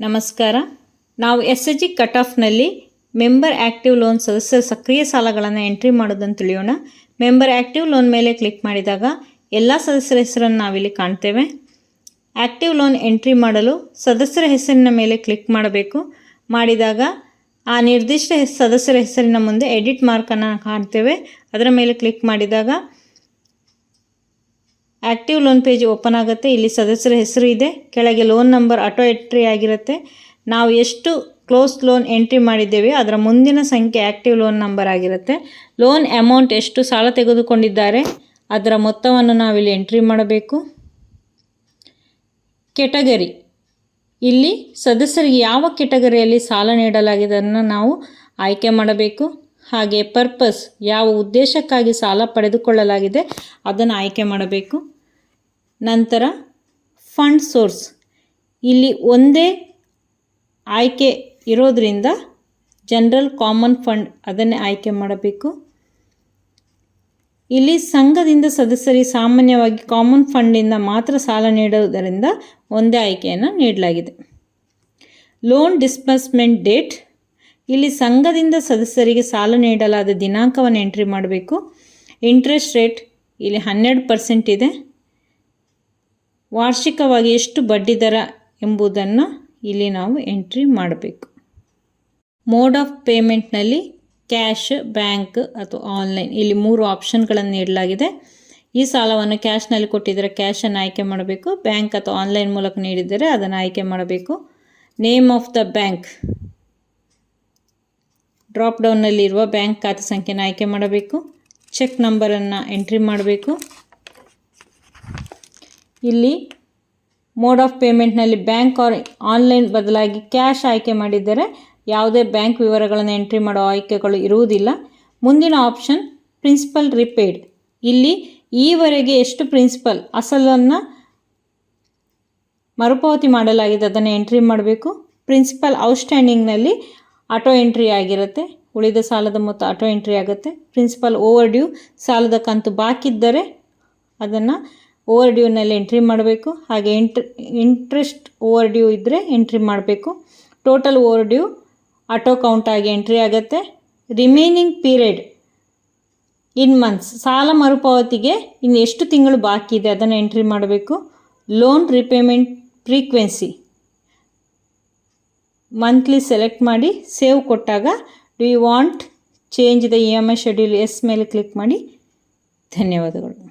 ನಮಸ್ಕಾರ. ನಾವು S H G cut ಆಫ್ನಲ್ಲಿ ಮೆಂಬರ್ ಆ್ಯಕ್ಟಿವ್ ಲೋನ್ ಸದಸ್ಯರ ಸಕ್ರಿಯ ಸಾಲಗಳನ್ನು ಎಂಟ್ರಿ ಮಾಡೋದನ್ನು ತಿಳಿಯೋಣ. ಮೆಂಬರ್ ಆ್ಯಕ್ಟಿವ್ ಲೋನ್ ಮೇಲೆ ಕ್ಲಿಕ್ ಮಾಡಿದಾಗ ಎಲ್ಲ ಸದಸ್ಯರ ಹೆಸರನ್ನು ನಾವಿಲ್ಲಿ ಕಾಣ್ತೇವೆ. ಆ್ಯಕ್ಟಿವ್ ಲೋನ್ ಎಂಟ್ರಿ ಮಾಡಲು ಸದಸ್ಯರ ಹೆಸರಿನ ಮೇಲೆ ಕ್ಲಿಕ್ ಮಾಡಬೇಕು. ಮಾಡಿದಾಗ ಆ ನಿರ್ದಿಷ್ಟ ಸದಸ್ಯರ ಹೆಸರಿನ ಮುಂದೆ ಎಡಿಟ್ ಮಾರ್ಕನ್ನು ಕಾಣ್ತೇವೆ. ಅದರ ಮೇಲೆ ಕ್ಲಿಕ್ ಮಾಡಿದಾಗ ಆ್ಯಕ್ಟಿವ್ ಲೋನ್ ಪೇಜ್ ಓಪನ್ ಆಗುತ್ತೆ. ಇಲ್ಲಿ ಸದಸ್ಯರ ಹೆಸರು ಇದೆ. ಕೆಳಗೆ ಲೋನ್ ನಂಬರ್ ಆಟೋ ಎಂಟ್ರಿ ಆಗಿರುತ್ತೆ. ನಾವು ಎಷ್ಟು ಕ್ಲೋಸ್ ಲೋನ್ ಎಂಟ್ರಿ ಮಾಡಿದ್ದೇವೆ, ಅದರ ಮುಂದಿನ ಸಂಖ್ಯೆ ಆ್ಯಕ್ಟಿವ್ ಲೋನ್ ನಂಬರ್ ಆಗಿರುತ್ತೆ. ಲೋನ್ ಅಮೌಂಟ್ ಎಷ್ಟು ಸಾಲ ತೆಗೆದುಕೊಂಡಿದ್ದಾರೆ, ಅದರ ಮೊತ್ತವನ್ನು ನಾವಿಲ್ಲಿ ಎಂಟ್ರಿ ಮಾಡಬೇಕು. ಕೆಟಗರಿ. ಇಲ್ಲಿ ಸದಸ್ಯರಿಗೆ ಯಾವ ಕೆಟಗರಿಯಲ್ಲಿ ಸಾಲ ನೀಡಲಾಗಿದೆ ನಾವು ಆಯ್ಕೆ ಮಾಡಬೇಕು. ಹಾಗೆ ಪರ್ಪಸ್ ಯಾವ ಉದ್ದೇಶಕ್ಕಾಗಿ ಸಾಲ ಪಡೆದುಕೊಳ್ಳಲಾಗಿದೆ, ಅದನ್ನು ಆಯ್ಕೆ ಮಾಡಬೇಕು. ನಂತರ ಫಂಡ್ ಸೋರ್ಸ್ ಇಲ್ಲಿ ಒಂದೇ ಆಯ್ಕೆ ಇರೋದರಿಂದ ಜನರಲ್ ಕಾಮನ್ ಫಂಡ್ ಅದನ್ನೇ ಆಯ್ಕೆ ಮಾಡಬೇಕು. ಇಲ್ಲಿ ಸಂಘದಿಂದ ಸದಸ್ಯರಿಗೆ ಸಾಮಾನ್ಯವಾಗಿ ಕಾಮನ್ ಫಂಡಿಂದ ಮಾತ್ರ ಸಾಲ ನೀಡುವುದರಿಂದ ಒಂದೇ ಆಯ್ಕೆಯನ್ನು ನೀಡಲಾಗಿದೆ. ಲೋನ್ ಡಿಸ್ಬರ್ಸ್ಮೆಂಟ್ ಡೇಟ್ ಇಲ್ಲಿ ಸಂಘದಿಂದ ಸದಸ್ಯರಿಗೆ ಸಾಲ ನೀಡಲಾದ ದಿನಾಂಕವನ್ನು ಎಂಟ್ರಿ ಮಾಡಬೇಕು. ಇಂಟ್ರೆಸ್ಟ್ ರೇಟ್ ಇಲ್ಲಿ ಹನ್ನೆರಡು ಪರ್ಸೆಂಟ್ ಇದೆ. ವಾರ್ಷಿಕವಾಗಿ ಎಷ್ಟು ಬಡ್ಡಿ ದರ ಎಂಬುದನ್ನು ಇಲ್ಲಿ ನಾವು ಎಂಟ್ರಿ ಮಾಡಬೇಕು. ಮೋಡ್ ಆಫ್ ಪೇಮೆಂಟ್ನಲ್ಲಿ ಕ್ಯಾಶ್ ಬ್ಯಾಂಕ್ ಅಥವಾ ಆನ್ಲೈನ್ ಇಲ್ಲಿ ಮೂರು ಆಪ್ಷನ್ಗಳನ್ನು ನೀಡಲಾಗಿದೆ. ಈ ಸಾಲವನ್ನು ಕ್ಯಾಶ್ನಲ್ಲಿ ಕೊಟ್ಟಿದ್ದರೆ ಕ್ಯಾಶನ್ನು ಆಯ್ಕೆ ಮಾಡಬೇಕು. ಬ್ಯಾಂಕ್ ಅಥವಾ ಆನ್ಲೈನ್ ಮೂಲಕ ನೀಡಿದ್ದರೆ ಅದನ್ನು ಆಯ್ಕೆ ಮಾಡಬೇಕು. Name of the bank drop ಡೌನ್ನಲ್ಲಿರುವ bank ಖಾತೆ ಸಂಖ್ಯೆನ ಆಯ್ಕೆ ಮಾಡಬೇಕು. ಚೆಕ್ ನಂಬರನ್ನು ಎಂಟ್ರಿ ಮಾಡಬೇಕು. ಇಲ್ಲಿ ಮೋಡ್ ಆಫ್ ಪೇಮೆಂಟ್ನಲ್ಲಿ ಬ್ಯಾಂಕ್ ಆರ್ ಆನ್ಲೈನ್ ಬದಲಾಗಿ ಕ್ಯಾಶ್ ಆಯ್ಕೆ ಮಾಡಿದ್ದರೆ ಯಾವುದೇ ಬ್ಯಾಂಕ್ ವಿವರಗಳನ್ನು ಎಂಟ್ರಿ ಮಾಡೋ ಆಯ್ಕೆಗಳು ಇರುವುದಿಲ್ಲ. ಮುಂದಿನ ಆಪ್ಷನ್ ಪ್ರಿನ್ಸಿಪಲ್ ರಿಪೇಡ್ ಇಲ್ಲಿ ಈವರೆಗೆ ಎಷ್ಟು ಪ್ರಿನ್ಸಿಪಲ್ ಅಸಲನ್ನು ಮರುಪಾವತಿ ಮಾಡಲಾಗಿದೆ ಅದನ್ನು ಎಂಟ್ರಿ ಮಾಡಬೇಕು. ಪ್ರಿನ್ಸಿಪಲ್ ಔಟ್ಸ್ಟ್ಯಾಂಡಿಂಗ್ನಲ್ಲಿ ಆಟೋ ಎಂಟ್ರಿ ಆಗಿರುತ್ತೆ. ಉಳಿದ ಸಾಲದ ಮೊತ್ತ ಆಟೋ ಎಂಟ್ರಿ ಆಗುತ್ತೆ. ಪ್ರಿನ್ಸಿಪಲ್ ಓವರ್ ಡ್ಯೂ ಸಾಲದ ಕಂತು ಬಾಕಿ ಇದ್ದರೆ ಅದನ್ನು ಓವರ್ ಡ್ಯೂನಲ್ಲಿ ಎಂಟ್ರಿ ಮಾಡಬೇಕು. ಹಾಗೆ ಎಂಟ್ರ್ ಇಂಟ್ರೆಸ್ಟ್ ಓವರ್ ಡ್ಯೂ ಇದ್ದರೆ ಎಂಟ್ರಿ ಮಾಡಬೇಕು. Total over due auto count ಆಗಿ ಎಂಟ್ರಿ ಆಗುತ್ತೆ. ರಿಮೈನಿಂಗ್ ಪೀರಿಯಡ್ ಇನ್ ಮಂತ್ಸ್ ಸಾಲ ಮರುಪಾವತಿಗೆ ಇನ್ನು ಎಷ್ಟು ತಿಂಗಳು ಬಾಕಿ ಇದೆ ಅದನ್ನು ಎಂಟ್ರಿ ಮಾಡಬೇಕು. Loan repayment frequency monthly select ಮಾಡಿ ಸೇವ್ ಕೊಟ್ಟಾಗ do you want change the E M I schedule yes ಮೇಲೆ ಕ್ಲಿಕ್ ಮಾಡಿ. ಧನ್ಯವಾದಗಳು.